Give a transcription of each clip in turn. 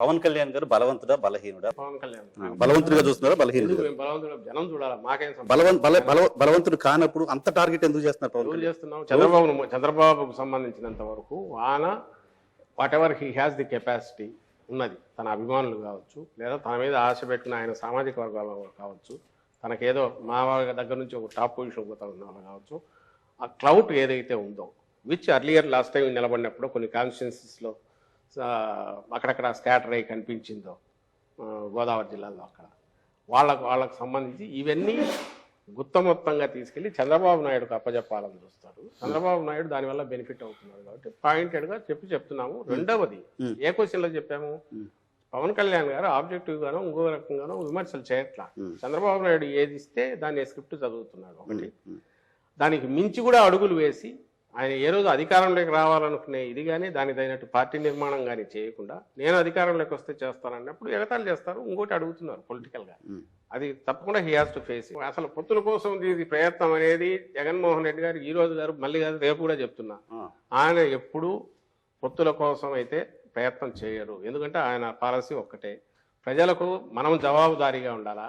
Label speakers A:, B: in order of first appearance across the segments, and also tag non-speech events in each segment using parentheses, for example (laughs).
A: పవన్ కళ్యాణ్ గారు బలవంతుడా బలహీనుడా?
B: పవన్ కళ్యాణ్.
A: బలవంతుడిగా చూస్తున్నారా బలహీనుడు
B: బలవంతుడు? జనం చూడాలా? మాకేం
A: బలవంతుడు కానప్పుడు అంత టార్గెట్ ఎందుకు చేస్తున్నారు పవన్
B: చేస్తున్నాం చంద్రబాబు చంద్రబాబుకు సంబంధించినంత వరకు ఆయన whatever he has the capacity ఉన్నది తన అభిమానులు కావచ్చు లేదా తన మీద ఆశ పెట్టిన ఆయన సామాజిక వర్గాల కావచ్చు తనకేదో మా వాళ్ళ దగ్గర నుంచి ఒక టాప్ పొజిషన్ పోతా ఉన్న వాళ్ళు కావచ్చు ఆ క్లౌట్ ఏదైతే ఉందో విచ్ అర్లియర్ లాస్ట్ టైం నిలబడినప్పుడు కొన్ని కాన్స్టిట్యున్సీస్లో అక్కడక్కడ స్కాటర్ అయి కనిపించిందో గోదావరి జిల్లాలో అక్కడ. వాళ్ళకు వాళ్ళకు సంబంధించి ఇవన్నీ గుత్త మొత్తంగా తీసుకెళ్ళి చంద్రబాబు నాయుడుకు అప్పచెప్పాలని చూస్తాడు చంద్రబాబు నాయుడు దానివల్ల బెనిఫిట్ అవుతున్నాడు కాబట్టి పాయింటెడ్గా చెప్పి చెప్తున్నాము. రెండవది. ఏ క్వశ్చన్లో చెప్పాము. పవన్ కళ్యాణ్ గారు ఆబ్జెక్టివ్ గాను ఇంకో రకంగానో విమర్శలు చేయట్లా. చంద్రబాబు నాయుడు ఏది ఇస్తే దాన్ని స్క్రిప్ట్ చదువుతున్నాడు ఒకటి. దానికి మించి కూడా అడుగులు వేసి ఆయన ఏ రోజు అధికారంలోకి రావాలనుకునే ఇది కానీ దాని తగినట్టు పార్టీ నిర్మాణం కానీ చేయకుండా నేను అధికారంలోకి వస్తే చేస్తానన్నప్పుడు ఎగతాళి చేస్తారు ఇంకోటి అడుగుతున్నారు పొలిటికల్గా అది తప్పకుండా హీ హాస్ టు ఫేస్ అసలు పొత్తుల కోసం ఇది ప్రయత్నం అనేది జగన్మోహన్ రెడ్డి గారు ఈ రోజు గారు మళ్ళీ గారు రేపు కూడా చెప్తున్నా. ఆయన ఎప్పుడూ పొత్తుల కోసం అయితే ప్రయత్నం చేయరు. ఎందుకంటే ఆయన పాలసీ ఒక్కటే. ప్రజలకు మనం జవాబుదారీగా ఉండాలా?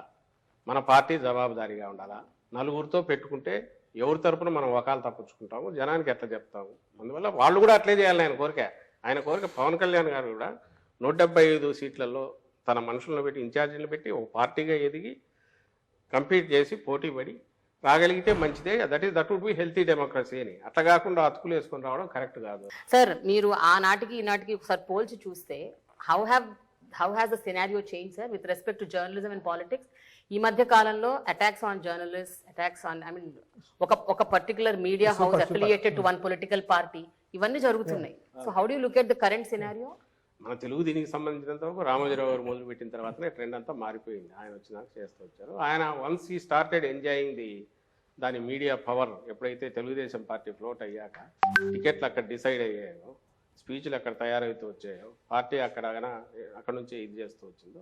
B: మన పార్టీ జవాబుదారీగా ఉండాలా? నలుగురితో పెట్టుకుంటే ఎవరి తరపున మనం వకాలు తప్పించుకుంటాము జనానికి ఎట్లా చెప్తాము? అందువల్ల వాళ్ళు కూడా అట్లే చేయాలి ఆయన కోరిక. ఆయన కోరిక పవన్ కళ్యాణ్ గారు కూడా నూట డెబ్బై ఐదు సీట్లలో తన మనుషులను పెట్టి ఇన్ఛార్జీలు పెట్టి ఒక పార్టీగా ఎదిగి కంపీట్ చేసి పోటీ పడి రాగలిగితే మంచిదే. That is that would be healthy democracy అని. అట్లా కాకుండా అతుకులు వేసుకొని రావడం కరెక్ట్ కాదు.
C: సార్ మీరు ఆనాటికి ఈనాటికి ఒకసారి పోల్చి చూస్తే how have how has the scenario change sir with respect to journalism and politics ఈ మధ్య కాలంలో attacks on journalist attacks on I mean ఒక ఒక particular media house affiliated to one political party ఇవన్నీ జరుగుతున్నాయి. So how do look at the current scenario
B: మన తెలుగు దీనికి సంబంధించినంత వరకు రామోజీరావు గారు మొదలు పెట్టిన తర్వాతనే ట్రెండ్ అంతా మారిపోయింది. ఆయన వచ్చినాక చేస్తూ వచ్చారు. ఆయన once he started enjoying the దాని మీడియా పవర్ ఎప్పుడైతే తెలుగుదేశం పార్టీ ఫ్లోట్ అయ్యాక టికెట్లు అక్కడ డిసైడ్ అయ్యాయో స్పీచ్లు అక్కడ తయారవుతూ వచ్చాయో పార్టీ అక్కడ అక్కడ నుంచి ఇది చేస్తూ వచ్చిందో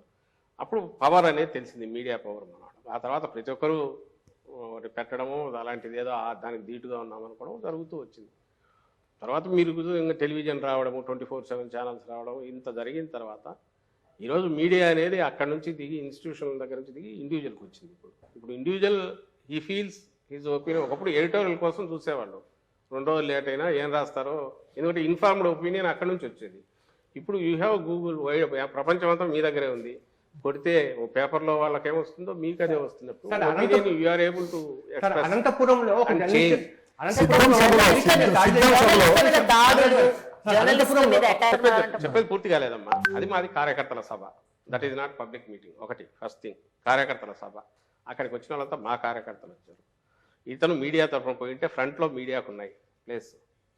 B: అప్పుడు పవర్ అనేది తెలిసింది మీడియా పవర్ మనవాడు ఆ తర్వాత ప్రతి ఒక్కరూ ఒకటి పెట్టడము అలాంటిది ఏదో దానికి ధీటుగా ఉన్నామనుకోవడం జరుగుతూ వచ్చింది. తర్వాత మీరు ఇంకా టెలివిజన్ రావడము ట్వంటీ ఫోర్ సెవెన్ ఛానల్స్ రావడం ఇంత జరిగిన తర్వాత ఈరోజు మీడియా అనేది అక్కడ నుంచి దిగి ఇన్స్టిట్యూషన్ దగ్గర నుంచి దిగి ఇండివిజువల్కి వచ్చింది ఇప్పుడు. ఇప్పుడు individual he feels his opinion ఒకప్పుడు ఎడిటోరియల్ కోసం చూసేవాళ్ళు. రెండు రోజులు లేట్ అయినా ఏం రాస్తారో ఎందుకంటే ఇన్ఫార్మ్డ్ ఒపీనియన్ అక్కడ నుంచి వచ్చేది. ఇప్పుడు యూ హ్యావ్ గూగుల్ ప్రపంచం అంతా మీ దగ్గరే ఉంది. కొడితే ఓ పేపర్లో వాళ్ళకి ఏమొస్తుందో మీకు అదే వస్తున్నప్పుడు ఏబుల్ టు
D: సార్ అనంతపురంలో
B: చెప్పేది చెప్పేది పూర్తి కాలేదమ్మా. అది మాది కార్యకర్తల సభ. That is not public meeting ఒకటి ఫస్ట్ థింగ్ కార్యకర్తల సభ. అక్కడికి వచ్చిన వాళ్ళంతా మా కార్యకర్తలు వచ్చారు. ఇతను మీడియా తరఫున పోయింటే ఫ్రంట్లో మీడియాకు ఉన్నాయి. ప్లేస్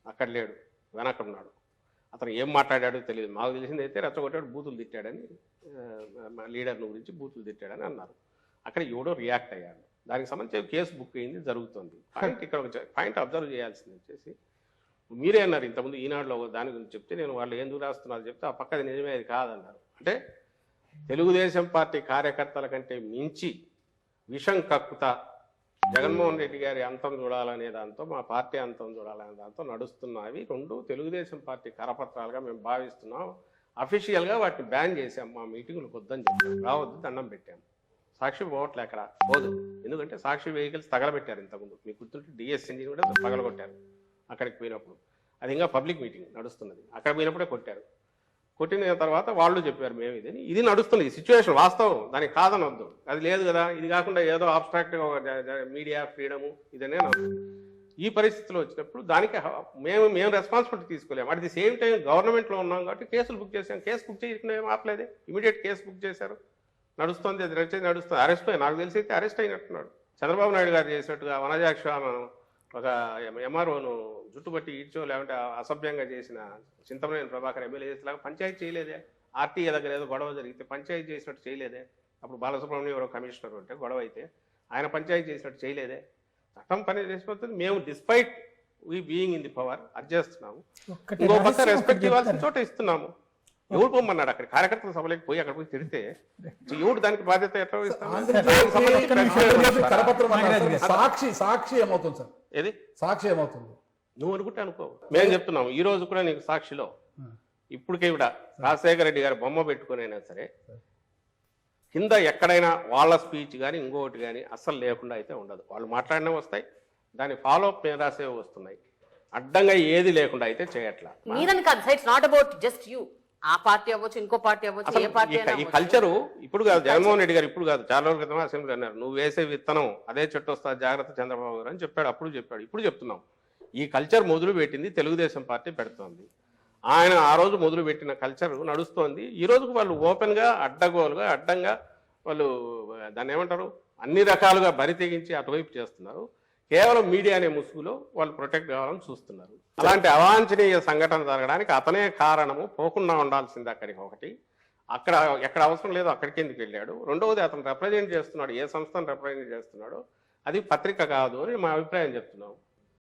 B: అక్కడ లేడు. వెనక ఉన్నాడు. అతను ఏం మాట్లాడాడో తెలియదు. మాకు తెలిసింది అయితే రెచ్చగొట్టాడు బూతులు తిట్టాడని ఆ, లీడర్ని గురించి బూతులు తిట్టాడని అన్నారు. అక్కడ ఎవడో రియాక్ట్ అయ్యాడు. దానికి సంబంధించి కేసు బుక్ అయింది జరుగుతుంది. పాయింట్ ఇక్కడ ఒక పాయింట్ అబ్జర్వ్ చేయాల్సింది వచ్చేసి మీరే అన్నారు ఇంతకుముందు ఈనాడులో దాని గురించి చెప్తే నేను వాళ్ళు ఎందుకు రాస్తున్నారు చెప్తే ఆ పక్కది నిజమే అది కాదన్నారు. అంటే తెలుగుదేశం పార్టీ కార్యకర్తల కంటే మించి విషం కక్కుతా జగన్మోహన్ రెడ్డి గారి అంతం చూడాలనే దాంతో మా పార్టీ అంతం చూడాలనే దాంతో నడుస్తున్నవి రెండు తెలుగుదేశం పార్టీ కరపత్రాలుగా మేము భావిస్తున్నాం. అఫీషియల్గా వాటిని బ్యాన్ చేసాం మా మీటింగులు వద్దని చెప్పాం రావద్దు దండం పెట్టాం. సాక్షి పోవట్లే అక్కడ. పోదు. ఎందుకంటే సాక్షి వెహికల్స్ తగలబెట్టారు ఇంతకుముందు. మీకు గుర్తుంటే డిఎస్ కూడా తగలగొట్టారు. అక్కడికి పోయినప్పుడు. అది ఇంకా పబ్లిక్ మీటింగ్ నడుస్తున్నది. అక్కడ పోయినప్పుడే కొట్టారు. కొట్టిన తర్వాత వాళ్ళు చెప్పారు మేము ఇదని. ఇది నడుస్తుంది సిచ్యువేషన్ వాస్తవం దానికి కాదనొద్దు అది లేదు కదా ఇది కాకుండా ఏదో అబ్స్ట్రాక్ట్గా మీడియా ఫ్రీడము ఇదనే ఈ పరిస్థితిలో వచ్చినప్పుడు దానికి మేము మేము రెస్పాన్సిబిలిటీ తీసుకోలేము. అట్ ది సేమ్ టైం గవర్నమెంట్లో ఉన్నాం కాబట్టి కేసులు బుక్ చేసాం కేసు బుక్ చేయకుండా ఏం ఆపలేదే. ఇమీడియట్ కేసు బుక్ చేశారు. నడుస్తుంది అది నడిచేది నడుస్తుంది. అరెస్ట్ అయ్యి నాకు తెలిసి అయితే అరెస్ట్ అయినట్టున్నాడు. చంద్రబాబు నాయుడు గారు చేసినట్టుగా వనజాక్ష మనం ఒక ఎంఆర్ఓను జుట్టుబట్టి ఈడ్చో లేకుంటే అసభ్యంగా చేసిన చింతమనేని ప్రభాకర్ ఎమ్మెల్యే చేసేలాగా పంచాయతీ చేయలేదే. ఆర్టీఏ దగ్గర ఏదో గొడవ జరిగితే పంచాయతీ చేసినట్టు చేయలేదే. అప్పుడు బాలసుబ్రహ్మణ్యం ఎవరో కమిషనర్ ఉంటే గొడవ అయితే ఆయన పంచాయతీ చేసినట్టు చేయలేదే. చట్టం పని చేసిపోతుంది. మేము despite we being in the power అది చేస్తున్నాము. ఇంకో పక్క రెస్పెక్ట్ ఇవ్వాల్సిన? చోట ఇస్తున్నాము. ఎవడు పొమ్మన్నాడు? అక్కడ కార్యకర్తల సభలోకి పోయి అక్కడ పోయి తిడితే (laughs) ఎవడు దానికి బాధ్యత ఎట్లా.
E: సాక్షి సాక్షి ఏమవుతుంది సార్?
B: ఏది?
E: సాక్షి ఏమవుతుంది?
B: నువ్వు అనుకుంటే అనుకో. మేము చెప్తున్నాము ఈ రోజు కూడా నీకు సాక్షిలో. ఇప్పటికే కూడా రాజశేఖర రెడ్డి గారి బొమ్మ పెట్టుకునైనా సరే కింద ఎక్కడైనా వాళ్ళ స్పీచ్ కానీ ఇంకొకటి కానీ అస్సలు లేకుండా అయితే ఉండదు. వాళ్ళు మాట్లాడినా వస్తాయి దాని ఫాలో అప్ మీద రాసేవి వస్తున్నాయి. అడ్డంగా ఏది లేకుండా అయితే చేయట్లా.
C: మీరని కాదు it's not about just you ఆ పార్టీ అవ్వచ్చు ఇంకో పార్టీ అవ్వచ్చు ఏ పార్టీ
B: ఈ-. కల్చరు ఇప్పుడు కాదు జగన్మోహన్ రెడ్డి గారు ఇప్పుడు కాదు చాలా రోజుల క్రితం అసెంబ్లీ అన్నారు నువ్వు వేసే విత్తనం అదే చెట్టు వస్తా జాగ్రత్త చంద్రబాబు గారు అని చెప్పాడు అప్పుడు చెప్పాడు ఇప్పుడు చెప్తున్నాం. ఈ కల్చర్ మొదలు పెట్టింది తెలుగుదేశం పార్టీ పెడుతోంది. ఆయన ఆ రోజు మొదలు పెట్టిన కల్చర్ నడుస్తోంది. ఈ రోజుకు వాళ్ళు ఓపెన్గా అడ్డగోలుగా అడ్డంగా వాళ్ళు దాన్ని ఏమంటారు అన్ని రకాలుగా బరి తెగించి అటువైపు చేస్తున్నారు. కేవలం మీడియా అనే ముసుగులో వాళ్ళు ప్రొటెక్ట్ కావాలని చూస్తున్నారు. అలాంటి అవాంఛనీయ సంఘటన జరగడానికి అతనే కారణము. పోకుండా ఉండాల్సింది అక్కడికి ఒకటి. అక్కడ ఎక్కడ అవసరం లేదో అక్కడికి ఎందుకు వెళ్ళాడు? రెండవది అతను రిప్రజెంట్ చేస్తున్నాడు. ఏ సంస్థను రిప్రజెంట్ చేస్తున్నాడో? అది పత్రిక కాదు అని మా అభిప్రాయం చెప్తున్నాం.